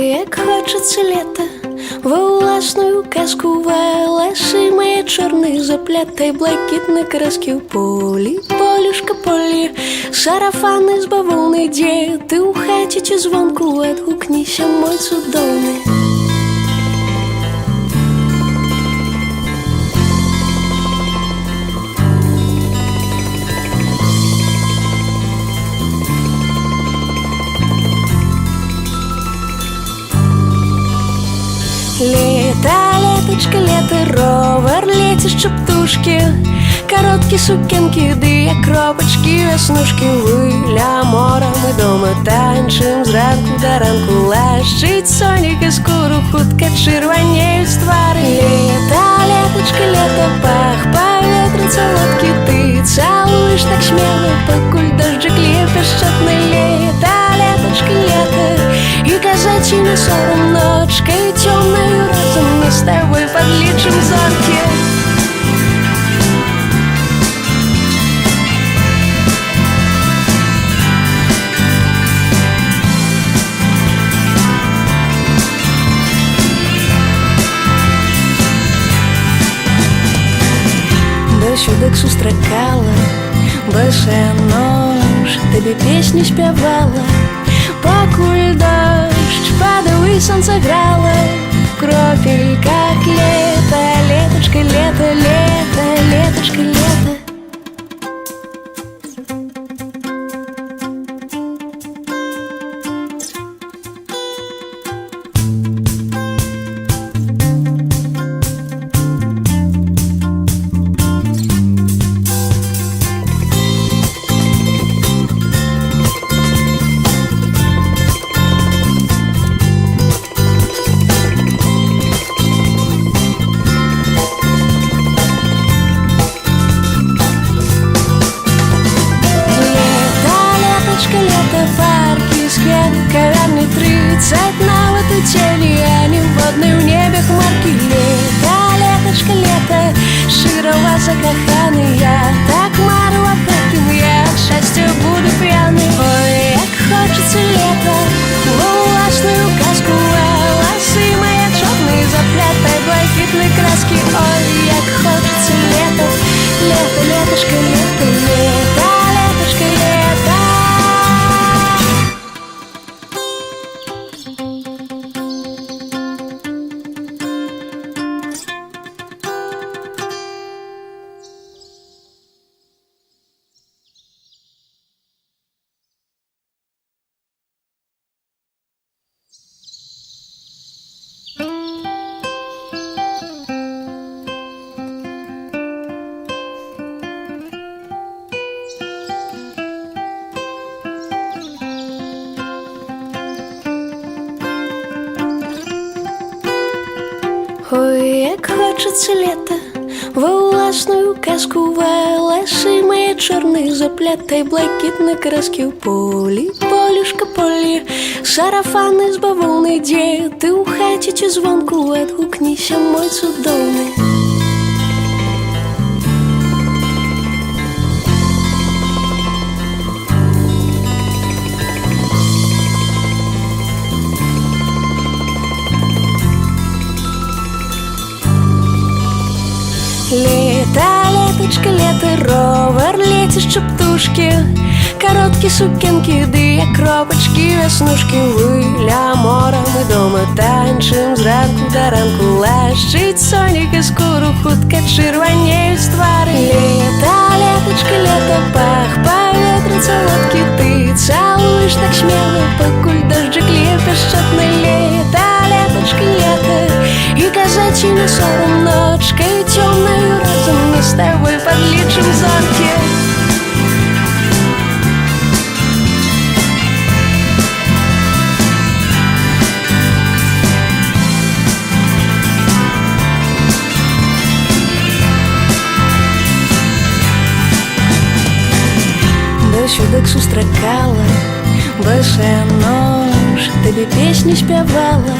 Ой, як хочеться літа, в власну казку велеши моє чорний заплятay блакитні краски в полі, полюшка полі, сарафани з бавовни діти у хаті чи звонку відгукнися, мой цудовний. Літа, літочка, літа, ровер, летіще птушки, короткі сукенки, де кропочки, веснушки, виля мора, ми дома танчим зранку до ранку лащить соніки скуру, хутка червоніють твари. Літа, літочка, літа, пах, повітря, солодкий, ти цілуєш так сміло, покуль дождик лє піщотне літа, літочка, літа, і казачі не сором ночкою темною разом ми з тобою подлічим зорки. Досюдок сустракала, босая нож, тобі пісню співала, покуль дощ як хочеться літа, в власну казку велеши моє чорний заплятay блакитні краски в полі, полюшка полі, сарафани з бавовни діти у хаті чи звонку відгукнися, мой цудовний. Літа, літочка, літа, ровер, летіще птушки, короткі сукенки, де кропочки, веснушки, виля мора, ми дома танчим зранку до ранку лащить соніки скуру, хутка червоніють твари. Літа, літочка, літа, пах, повітря, солодкий, ти цілуєш так сміло, покуль дождик лє піщотне літа, літочка, літа, і казачі не сором ночкою темною разом ми з тобою подлічим зорки. Досюдок сустракала, босая нож, тобі пісню співала,